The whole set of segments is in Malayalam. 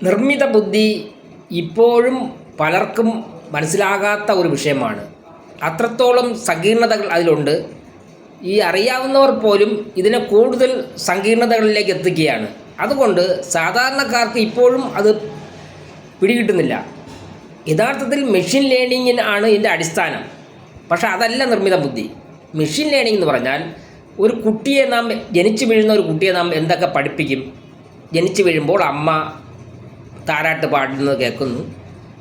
നിർമ്മിത ബുദ്ധി ഇപ്പോഴും പലർക്കും മനസ്സിലാകാത്ത ഒരു വിഷയമാണ്. അത്രത്തോളം സങ്കീർണതകൾ അതിലുണ്ട്. ഈ അറിയാവുന്നവർ പോലും ഇതിനെ കൂടുതൽ സങ്കീർണതകളിലേക്ക് എത്തിക്കുകയാണ്. അതുകൊണ്ട് സാധാരണക്കാർക്ക് ഇപ്പോഴും അത് പിടികിട്ടുന്നില്ല. യഥാർത്ഥത്തിൽ മെഷീൻ ലേണിങ്ങിന് ആണ് ഇതിന്റെ അടിസ്ഥാനം. പക്ഷെ അതല്ല നിർമ്മിത ബുദ്ധി മെഷീൻ ലേണിംഗ് എന്ന് പറഞ്ഞാൽ ഒരു കുട്ടിയെ നാം ജനിച്ചു വീഴുന്ന ഒരു കുട്ടിയെ നാം എന്തൊക്കെ പഠിപ്പിക്കും? ജനിച്ചു വീഴുമ്പോൾ അമ്മ താരാട്ട് പാടുന്നത് കേൾക്കുന്നു.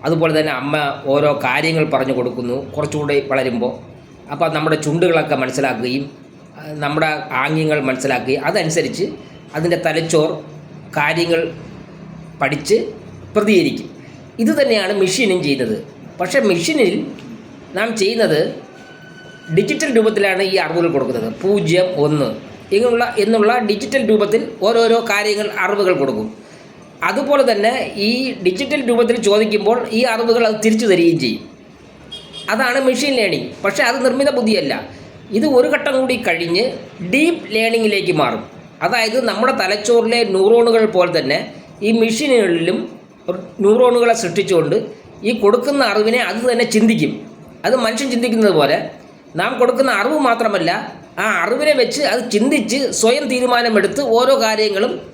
അതുപോലെ തന്നെ അമ്മ ഓരോ കാര്യങ്ങൾ പറഞ്ഞു കൊടുക്കുന്നു കുറച്ചുകൂടി വളരുമ്പോൾ. അപ്പോൾ നമ്മുടെ ചുണ്ടുകളൊക്കെ മനസ്സിലാക്കുകയും നമ്മുടെ ആംഗ്യങ്ങൾ മനസ്സിലാക്കുകയും അതനുസരിച്ച് അതിന്റെ തലച്ചോർ കാര്യങ്ങൾ പഠിച്ച് പ്രതികരിക്കും. ഇത് തന്നെയാണ് മെഷീനും ചെയ്യുന്നത്. പക്ഷേ മെഷീനിൽ നാം ചെയ്യുന്നത് ഡിജിറ്റൽ രൂപത്തിലാണ് ഈ അറിവുകൾ കൊടുക്കുന്നത്. പൂജ്യം ഒന്ന്. എന്നുള്ള എന്നുള്ള ഡിജിറ്റൽ രൂപത്തിൽ ഓരോരോ കാര്യങ്ങൾ അറിവുകൾ കൊടുക്കും. അതുപോലെ തന്നെ ഈ ഡിജിറ്റൽ രൂപത്തിൽ ചോദിക്കുമ്പോൾ ഈ അറിവുകൾ അത് തിരിച്ചു തരികയും ചെയ്യും. അതാണ് മെഷീൻ ലേണിംഗ് പക്ഷേ അത് നിർമ്മിത ബുദ്ധിയല്ല. ഇത് ഒരു ഘട്ടം കൂടി കഴിഞ്ഞ് ഡീപ്പ് ലേണിങ്ങിലേക്ക് മാറും. അതായത് നമ്മുടെ തലച്ചോറിലെ ന്യൂറോണുകൾ പോലെ തന്നെ ഈ മെഷീനുകളിലും ന്യൂറോണുകളെ സൃഷ്ടിച്ചുകൊണ്ട് ഈ കൊടുക്കുന്ന അറിവിനെ അത് തന്നെ ചിന്തിക്കും. അത് മനുഷ്യൻ ചിന്തിക്കുന്നത് പോലെ നാം കൊടുക്കുന്ന അറിവ് മാത്രമല്ല ആ അറിവിനെ വെച്ച് അത് ചിന്തിച്ച് സ്വയം തീരുമാനമെടുത്ത് ഓരോ കാര്യങ്ങളും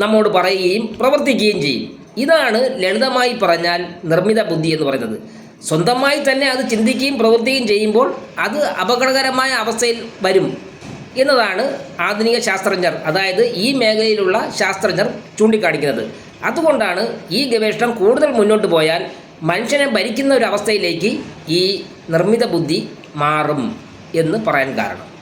നമ്മോട് പറയുകയും പ്രവർത്തിക്കുകയും ചെയ്യും. ഇതാണ് ലളിതമായി പറഞ്ഞാൽ നിർമ്മിത ബുദ്ധി എന്ന് പറയുന്നത്. സ്വന്തമായി തന്നെ അത് ചിന്തിക്കുകയും പ്രവർത്തിക്കുകയും ചെയ്യുമ്പോൾ അത് അപകടകരമായ അവസ്ഥയിൽ വരും എന്നതാണ് ആധുനിക ശാസ്ത്രജ്ഞർ അതായത് ഈ മേഖലയിലുള്ള ശാസ്ത്രജ്ഞർ ചൂണ്ടിക്കാണിക്കുന്നത്. അതുകൊണ്ടാണ് ഈ ഗവേഷണം കൂടുതൽ മുന്നോട്ട് പോയാൽ മനുഷ്യനെ ഭരിക്കുന്ന ഒരു അവസ്ഥയിലേക്ക് ഈ നിർമ്മിത ബുദ്ധി മാറും എന്ന് പറയാൻ കാരണം.